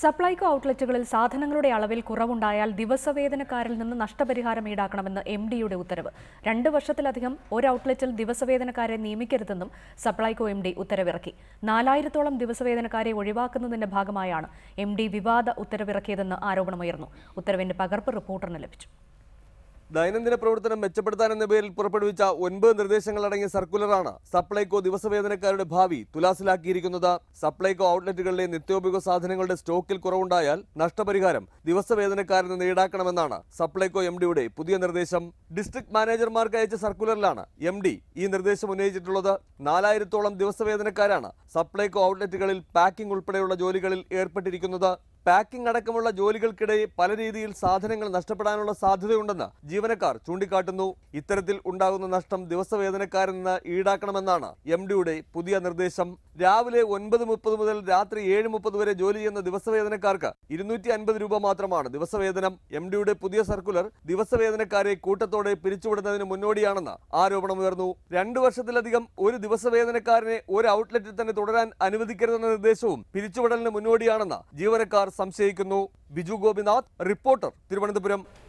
സപ്ലൈകോ ഔട്ട്ലെറ്റുകളിൽ സാധനങ്ങളുടെ അളവിൽ കുറവുണ്ടായാൽ ദിവസവേതനക്കാരിൽ നിന്ന് നഷ്ടപരിഹാരം ഈടാക്കണമെന്ന് എം ഡിയുടെ ഉത്തരവ്. രണ്ട് വർഷത്തിലധികം ഒരു ഔട്ട്ലെറ്റിൽ ദിവസവേതനക്കാരെ നിയമിക്കരുതെന്നും സപ്ലൈകോ എം ഡി ഉത്തരവിറക്കി. നാലായിരത്തോളം ദിവസവേതനക്കാരെ ഒഴിവാക്കുന്നതിന്റെ ഭാഗമായാണ് എം ഡി വിവാദ ഉത്തരവിറക്കിയതെന്ന് ആരോപണമുയർന്നു. ഉത്തരവിന്റെ പകർപ്പ് റിപ്പോർട്ടറിന് ലഭിച്ചു. ദൈനംദിന പ്രവർത്തനം മെച്ചപ്പെടുത്താൻ എന്ന പേരിൽ പുറപ്പെടുവിച്ച ഒൻപത് നിർദ്ദേശങ്ങളടങ്ങിയ സർക്കുലറാണ് സപ്ലൈകോ ദിവസവേതനക്കാരുടെ ഭാവി തുലാസിലാക്കിയിരിക്കുന്നത്. സപ്ലൈകോ ഔട്ട്ലെറ്റുകളിലെ നിത്യോപയോഗ സാധനങ്ങളുടെ സ്റ്റോക്കിൽ കുറവുണ്ടായാൽ നഷ്ടപരിഹാരം ദിവസവേതനക്കാരിൽ നിന്ന് ഈടാക്കണമെന്നാണ് സപ്ലൈകോ എം ഡിയുടെ പുതിയ നിർദ്ദേശം. ഡിസ്ട്രിക്ട് മാനേജർമാർക്ക് അയച്ച സർക്കുലറിലാണ് എം ഡി ഈ നിർദ്ദേശം ഉന്നയിച്ചിട്ടുള്ളത്. നാലായിരത്തോളം ദിവസവേതനക്കാരാണ് സപ്ലൈകോ ഔട്ട്ലെറ്റുകളിൽ പാക്കിംഗ് ഉൾപ്പെടെയുള്ള ജോലികളിൽ ഏർപ്പെട്ടിരിക്കുന്നത്. പാക്കിംഗ് അടക്കമുള്ള ജോലികൾക്കിടെ പല രീതിയിൽ സാധനങ്ങൾ നഷ്ടപ്പെടാനുള്ള സാധ്യതയുണ്ടെന്ന് ജീവനക്കാർ ചൂണ്ടിക്കാട്ടുന്നു. ഇത്തരത്തിൽ ഉണ്ടാകുന്ന നഷ്ടം ദിവസവേതനക്കാരിൽ നിന്ന് ഈടാക്കണമെന്നാണ് എം ഡിയുടെ പുതിയ നിർദ്ദേശം. രാവിലെ ഒൻപത് മുപ്പത് മുതൽ രാത്രി ഏഴ് മുപ്പത് വരെ ജോലി ചെയ്യുന്ന ദിവസവേതനക്കാർക്ക് ഇരുന്നൂറ്റി അൻപത് രൂപ മാത്രമാണ് ദിവസവേതനം. എം ഡിയുടെ പുതിയ സർക്കുലർ ദിവസവേതനക്കാരെ കൂട്ടത്തോടെ പിരിച്ചുവിടുന്നതിന് മുന്നോടിയാണെന്ന് ആരോപണമുയർന്നു. രണ്ടു വർഷത്തിലധികം ഒരു ദിവസവേതനക്കാരനെ ഒരു ഔട്ട്ലെറ്റിൽ തന്നെ തുടരാൻ അനുവദിക്കരുതെന്ന നിർദ്ദേശവും പിരിച്ചുവിടലിന് മുന്നോടിയാണെന്ന് ജീവനക്കാർ സംശയിക്കുന്നു. ബിജു ഗോപിനാഥ് റിപ്പോർട്ടർ തിരുവനന്തപുരം.